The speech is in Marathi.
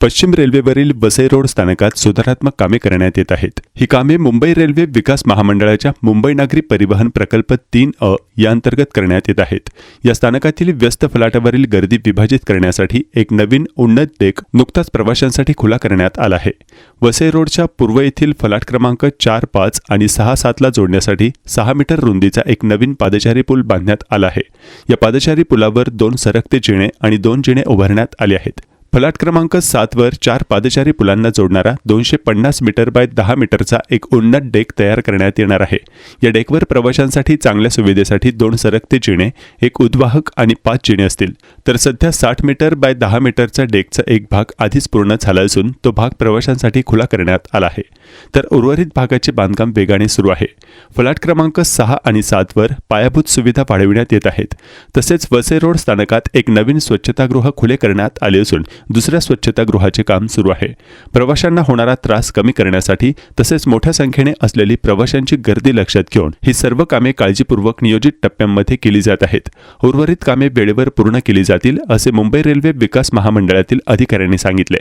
पश्चिम रेल्वेवरील वसई रोड स्थानकात सुधारात्मक कामे करण्यात येत आहेत. ही कामे मुंबई रेल्वे विकास महामंडळाच्या मुंबई नागरी परिवहन प्रकल्प तीन अ या अंतर्गत करण्यात येत आहेत. या स्थानकातील व्यस्त फलाटावरील गर्दी विभाजित करण्यासाठी एक नवीन उन्नत डेक नुकताच प्रवाशांसाठी खुला करण्यात आला आहे. वसई रोडच्या पूर्व येथील फलाट क्रमांक चार पाच आणि सहा सातला जोडण्यासाठी सहा मीटर रुंदीचा एक नवीन पादचारी पूल बांधण्यात आला आहे. या पादचारी पुलावर दोन सरकते जिणे आणि दोन जिणे उभारण्यात आले आहेत. फलाट क्रमांक सातवर चार पादचारी पुलांना जोडणारा दोनशे पन्नास मीटर बाय दहा मीटरचा एक उन्नत डेक तयार करण्यात येणार आहे. या डेकवर प्रवाशांसाठी चांगल्या सुविधेसाठी दोन सरकते जिणे एक उद्वाहक आणि पाच जिणे असतील. तर सध्या साठ मीटर बाय दहा मीटरचा डेकचा एक भाग आधीच पूर्ण झाला असून तो भाग प्रवाशांसाठी खुला करण्यात आला आहे. तर उर्वरित भागाचे बांधकाम वेगाने सुरू आहे. फलाट क्रमांक सहा आणि सातवर पायाभूत सुविधा वाढविण्यात येत आहेत. तसेच वसे रोड स्थानकात एक नवीन स्वच्छतागृह खुले करण्यात आले असून दुसऱ्या स्वच्छतागृहाचे काम सुरू आहे. प्रवाशांना होणारा त्रास कमी करण्यासाठी तसेच मोठ्या संख्येने असलेली प्रवाशांची गर्दी लक्षात घेऊन ही सर्व कामे काळजीपूर्वक नियोजित टप्प्यांमध्ये केली जात आहेत. उर्वरित कामे वेळेवर पूर्ण केली जातील असे मुंबई रेल्वे विकास महामंडळातील अधिकाऱ्यांनी सांगितले.